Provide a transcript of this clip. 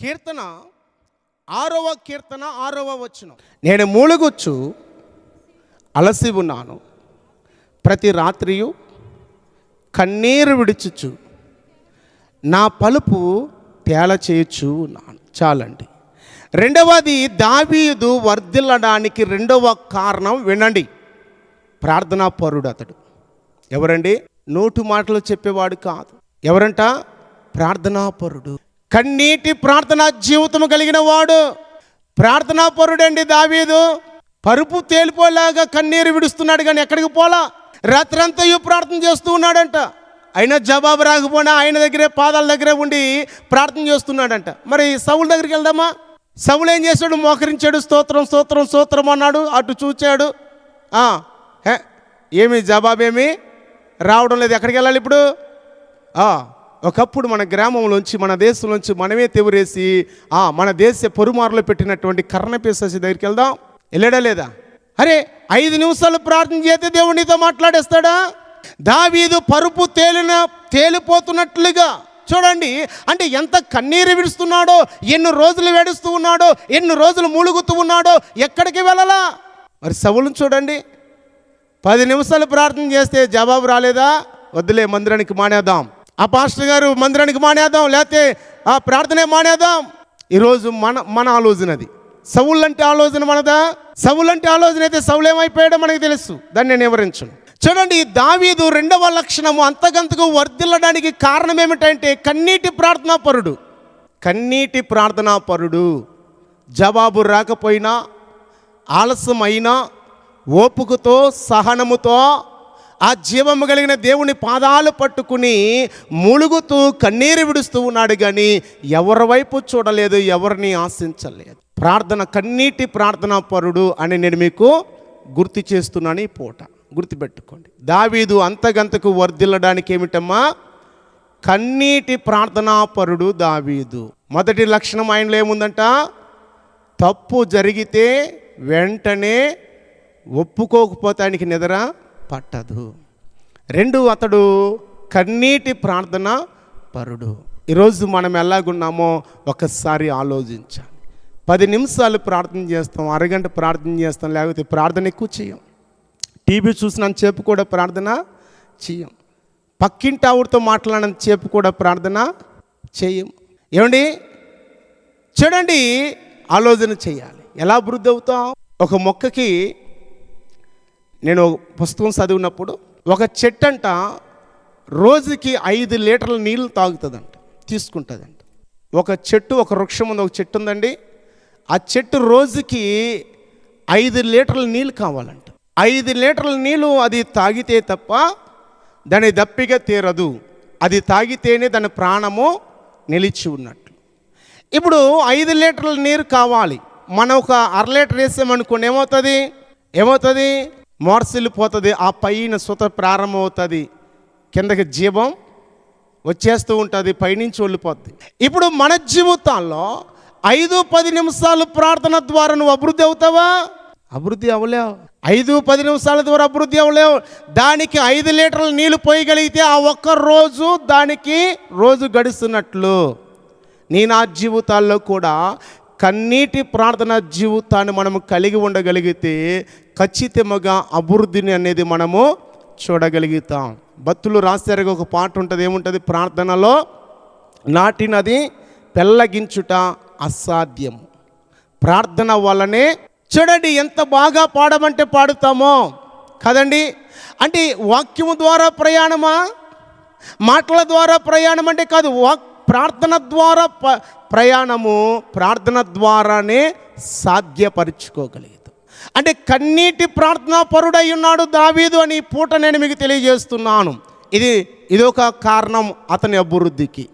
కీర్తన ఆరవ కీర్తన ఆరవ వచ్చిన నేను మూలుగుచ్చు అలసి ఉన్నాను. ప్రతి రాత్రియు కన్నీరు విడుచుచు నా పలుపు తేల చేయొచ్చు ఉన్నాను. చాలండి. రెండవది దావీదు వర్ధిల్లడానికి రెండవ కారణం వినండి. ప్రార్థనా పరుడు అతడు. ఎవరండి? నోటు మాటలు చెప్పేవాడు కాదు. ఎవరంట? ప్రార్థనా పరుడు. కన్నీటి ప్రార్థనా జీవితం కలిగిన వాడు ప్రార్థనా పరుడండి దావీదు. పరుపు తేలిపోలాగా కన్నీరు విడుస్తున్నాడు కానీ ఎక్కడికి పోలా? రాత్రంతా ప్రార్థన చేస్తూ ఉన్నాడంట. అయినా జవాబు రాకపోయినా ఆయన దగ్గరే పాదాల దగ్గరే ఉండి ప్రార్థన చేస్తున్నాడంట. మరి సవుల దగ్గరికి వెళ్దామా? సవులు ఏం చేశాడు? మోకరించాడు. స్తోత్రం స్తోత్రం స్తోత్రం అన్నాడు. అటు చూచాడు. ఏమి జవాబేమి? రావడం లేదు. ఎక్కడికి వెళ్ళాలి ఇప్పుడు? ఒకప్పుడు మన గ్రామంలోంచి మన దేశంలోంచి మనమే తెవరేసి ఆ, మన దేశ పొరుమారులో పెట్టినటువంటి కర్ణపేససి దగ్గరికి వెళ్దాం. వెళ్ళాడా లేదా? అరే ఐదు నిమిషాలు ప్రార్థన చేస్తే దేవుడు నీతో మాట్లాడేస్తాడా? దావీదు పరుపు తేలిన తేలిపోతున్నట్లుగా. చూడండి అంటే ఎంత కన్నీరు విడుస్తున్నాడో ఎన్ని రోజులు వేడుస్తూ ఉన్నాడో ఎన్ని రోజులు మూలుగుతూ ఉన్నాడో ఎక్కడికి వెళ్ళాలా? మరి సవులను చూడండి. పది నిమిషాలు ప్రార్థన చేస్తే జవాబు రాలేదా? వద్దులే మందిరానికి మానేద్దాం. ఆ పాస్టర్ గారు మందిరానికి మానేద్దాం లేకపోతే ఆ ప్రార్థనే మానేద్దాం. ఈరోజు మన మన ఆలోచన అది. సవులంటే ఆలోచన మనదా? సవులంటే ఆలోచన అయితే సవులేమైపోయాడో మనకి తెలుసు. దాన్ని నేను వివరించను. చూడండి దావీదు రెండవ లక్షణము అంతకంతకు వర్ధిల్లడానికి కారణం ఏమిటంటే కన్నీటి ప్రార్థనా పరుడు. కన్నీటి ప్రార్థనా పరుడు. జవాబు రాకపోయినా ఆలస్యమైనా ఓపుకతో సహనముతో ఆ జీవము కలిగిన దేవుని పాదాలు పట్టుకుని ములుగుతూ కన్నీరు విడుస్తూ ఉన్నాడు కానీ ఎవరి వైపు చూడలేదు ఎవరిని ఆశించలేదు. ప్రార్థన కన్నీటి ప్రార్థనా పరుడు అని నేను మీకు గుర్తు చేస్తున్నాను ఈ పూట. గుర్తుపెట్టుకోండి. దావీదు అంతగంతకు వర్ధిల్లడానికి ఏమిటమ్మా? కన్నీటి ప్రార్థనా పరుడు దావీదు. మొదటి లక్షణం ఆయనలో ఏముందంట? తప్పు జరిగితే వెంటనే ఒప్పుకోకపోతే ఆయనకి నిద్ర పట్టదు. రెండు అతడు కన్నీటి ప్రార్థన పరుడు. ఈరోజు మనం ఎలాగున్నామో ఒకసారి ఆలోచించాలి. పది నిమిషాలు ప్రార్థన చేస్తాం అరగంట ప్రార్థన చేస్తాం లేకపోతే ప్రార్థన ఎక్కువ చేయం. టీవీ చూసినంత చెప్పు కూడా ప్రార్థన చేయం. పక్కింటి ఆవిడతో మాట్లాడినంత చెప్పు కూడా ప్రార్థన చేయం. ఏమండి? చూడండి ఆలోచన చేయాలి. ఎలా అభివృద్ధి అవుతాం? ఒక మొక్కకి నేను పుస్తకం చదివినప్పుడు ఒక చెట్టు అంట రోజుకి ఐదు లీటర్ల నీళ్ళు తాగుతుందంట తీసుకుంటుందంట. ఒక చెట్టు ఒక వృక్షం ఉంది ఒక చెట్టు ఉందండి. ఆ చెట్టు రోజుకి ఐదు లీటర్ల నీళ్ళు కావాలంట. ఐదు లీటర్ల నీళ్ళు అది తాగితే తప్ప దాని దప్పిక తీరదు. అది తాగితేనే దాని ప్రాణము నిలిచి ఉన్నట్లు ఇప్పుడు ఐదు లీటర్ల నీరు కావాలి. మనం ఒక అర లీటర్ వేసామనుకోండి ఏమవుతుంది? ఏమవుతుంది? మోర్సిల్లిపోతుంది ఆ పైన సుత ప్రారంభమవుతుంది. కిందకి జీవం వచ్చేస్తూ ఉంటుంది పైనుంచి వెళ్ళిపోద్ది. ఇప్పుడు మన జీవితాల్లో ఐదు పది నిమిషాలు ప్రార్థన ద్వారా నువ్వు అభివృద్ధి అవుతావా? అభివృద్ధి అవ్వలేవు. ఐదు పది నిమిషాల ద్వారా అభివృద్ధి అవ్వలేవు. దానికి ఐదు లీటర్ల నీళ్ళు పోయగలిగితే ఆ ఒక్క రోజు దానికి రోజు గడుస్తున్నట్లు. నీ నా జీవితాల్లో కూడా కన్నీటి ప్రార్థన జీవితాన్ని మనము కలిగి ఉండగలిగితే ఖచ్చితంగా అభివృద్ధిని అనేది మనము చూడగలుగుతాం. భక్తులు రాశారు ఒక పాట ఉంటుంది ఏముంటుంది? ప్రార్థనలో నాటినది పెళ్ళగించుట అసాధ్యం. ప్రార్థన వల్లనే చూడండి ఎంత బాగా పాడమంటే పాడుతామో కదండి? అంటే వాక్యము ద్వారా ప్రయాణమా? మాటల ద్వారా ప్రయాణం అంటే కాదు వాక్ ప్రార్థన ద్వారా ప- ప్రయాణము ప్రార్థన ద్వారానే సాధ్యపరుచుకోగలుగుతాం అంటే కన్నీటి ప్రార్థనా పరుడై ఉన్నాడు దావీదు అని ఈ పూట నేను మీకు తెలియజేస్తున్నాను. ఇది ఇదొక కారణం అతని అభివృద్ధికి.